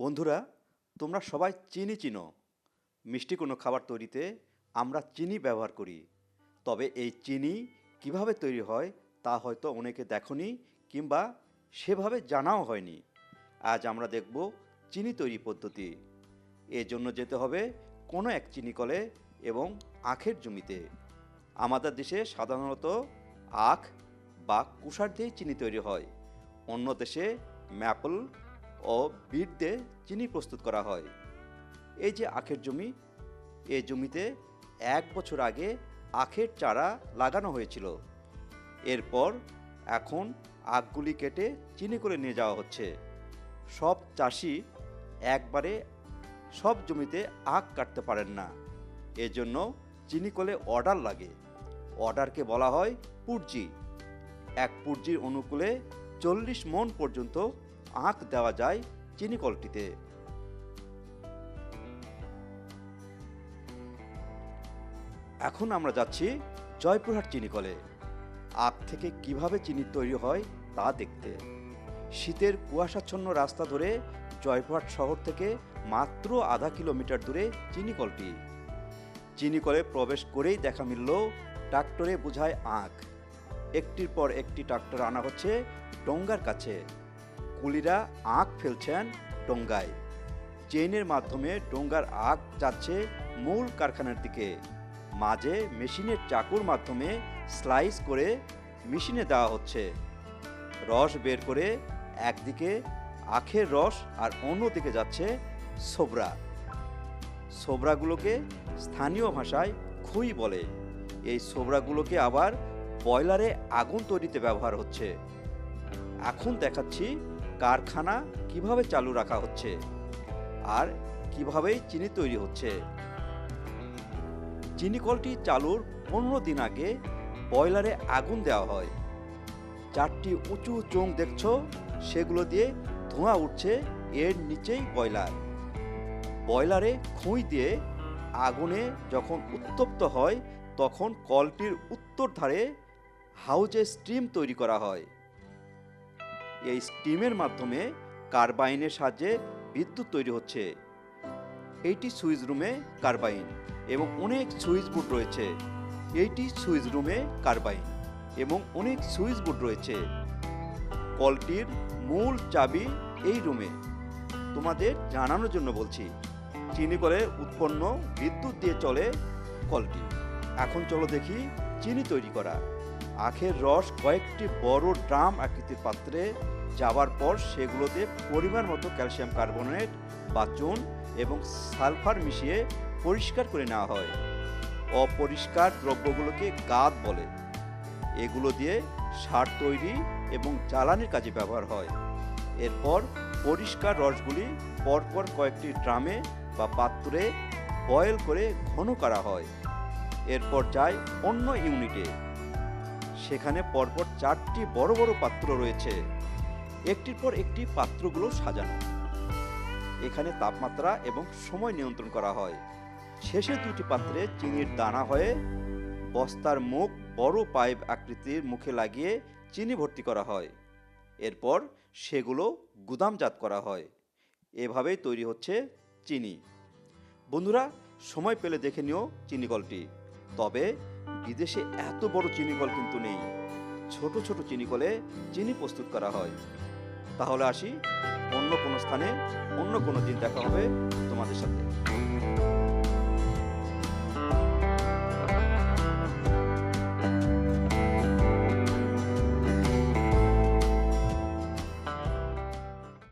বন্ধুরা, তোমরা সবাই চিনি চিনো। মিষ্টি কোনো খাবার তৈরিতে আমরা চিনি ব্যবহার করি। তবে এই চিনি কীভাবে তৈরি হয় তা হয়তো অনেকে দেখনি কিংবা সেভাবে জানাও হয়নি। আজ আমরা দেখব চিনি তৈরি পদ্ধতি। এর জন্য যেতে হবে কোনো এক চিনি কলে এবং আখের জমিতে। আমাদের দেশে সাধারণত আখ বা কুষার দিয়ে চিনি তৈরি হয়। অন্য দেশে ম্যাপল ও বিট দিয়ে চিনি প্রস্তুত করা হয়। এই যে আখের জমি, এ জমিতে এক বছর আগে আখের চারা লাগানো হয়েছিল। এরপর এখন আখগুলি কেটে চিনি করে নিয়ে যাওয়া হচ্ছে। সব চাষি একবারে সব জমিতে আখ কাটতে পারেন না। এজন্য চিনি কলে অর্ডার লাগে। অর্ডারকে বলা হয় পুরজি। এক পুরজির অনুকূলে চল্লিশ মন পর্যন্ত আখ দেওয়া যায় চিনি কলটিতে। এখন আমরা যাচ্ছি জয়পুরহাট চিনি কলে। আখ থেকে কীভাবে চিনি তৈরি হয় তা দেখতে। শীতের কুয়াশাচ্ছন্ন রাস্তা ধরে জয়পুরহাট শহর থেকে মাত্র আধা কিলোমিটার দূরে চিনি কলটি। চিনি কলে প্রবেশ করেই দেখা মিলল ট্রাক্টরে বোঝায় আখ। একটির পর একটি ট্রাক্টর আনা হচ্ছে ডোঙ্গার কাছে। কুলিরা আখ ফেলছেন ডোঙ্গায়। চেইনের মাধ্যমে ডোঙ্গার আখ যাচ্ছে মূল কারখানার দিকে। মাঝে মেশিনের চাকুর মাধ্যমে স্লাইস করে মেশিনে দেওয়া হচ্ছে। রস বের করে একদিকে আখের রস আর অন্যদিকে যাচ্ছে সোবরা। সোবরাগুলোকে স্থানীয় ভাষায় খুই বলে। এই সোবরাগুলোকে আবার বয়লারে আগুন তৈরিতে ব্যবহার হচ্ছে। এখন দেখাচ্ছি কারখানা কীভাবে চালু রাখা হচ্ছে? আর কীভাবে চিনি তৈরি হচ্ছে? চিনি কলটি চালুর পনেরো দিন আগে বয়লারে আগুন দেওয়া হয়। চারটি উঁচু চোং দেখছ, সেগুলো দিয়ে ধোঁয়া উঠছে এর নিচেই বয়লার। বয়লারে খুঁই দিয়ে আগুনে যখন উত্তপ্ত হয়, তখন কলটির উত্তর ধারে হাউজে স্টিম তৈরি করা হয়। এই স্টিমের মাধ্যমে কার্বাইনের সাহায্যে বিদ্যুৎ তৈরি হচ্ছে। এইটি সুইচ রুমে কার্বাইন এবং অনেক সুইচ বোর্ড রয়েছে। এইটি সুইচ রুমে কার্বাইন এবং অনেক সুইচ বোর্ড রয়েছে। কলটির মূল চাবি এই রুমে। তোমাদের জানানোর জন্য বলছি, চিনি কলে উৎপন্ন বিদ্যুৎ দিয়ে চলে কলটি। এখন চলো দেখি চিনি তৈরি করা। আখের রস কয়েকটি বড় ড্রাম আকৃতির পাত্রে যাওয়ার পর সেগুলোতে পরিমাণ মতো ক্যালসিয়াম কার্বনেট বা চুন এবং সালফার মিশিয়ে পরিষ্কার করে নেওয়া হয়। অপরিষ্কার দ্রব্যগুলোকে গাদ বলে। এগুলো দিয়ে সার তৈরি এবং জ্বালানির কাজে ব্যবহার হয়। এরপর পরিষ্কার রসগুলি পরপর কয়েকটি ড্রামে বা পাত্রে বয়েল করে ঘন করা হয়। এরপর যায় অন্য ইউনিটে। সেখানে পরপর চারটি বড় বড় পাত্র রয়েছে। একটির পর একটি পাত্রগুলো সাজানো। এখানে তাপমাত্রা এবং সময় নিয়ন্ত্রণ করা হয়। শেষে দুটি পাত্রে চিনির দানা হয়ে বস্তার মুখ বড় পাইপ আকৃতির মুখে লাগিয়ে চিনি ভর্তি করা হয়। এরপর সেগুলো গুদামজাত করা হয়। এভাবেই তৈরি হচ্ছে চিনি। বন্ধুরা, সময় পেলে দেখে নিও চিনিকলটি তবে বিদেশে এত বড় চিনিকল কিন্তু নেই। ছোট ছোট চিনিকলে চিনি প্রস্তুত করা হয়। তাহলে আসি, অন্য কোনো স্থানে অন্য কোনো দিন দেখা হবে তোমাদের সাথে।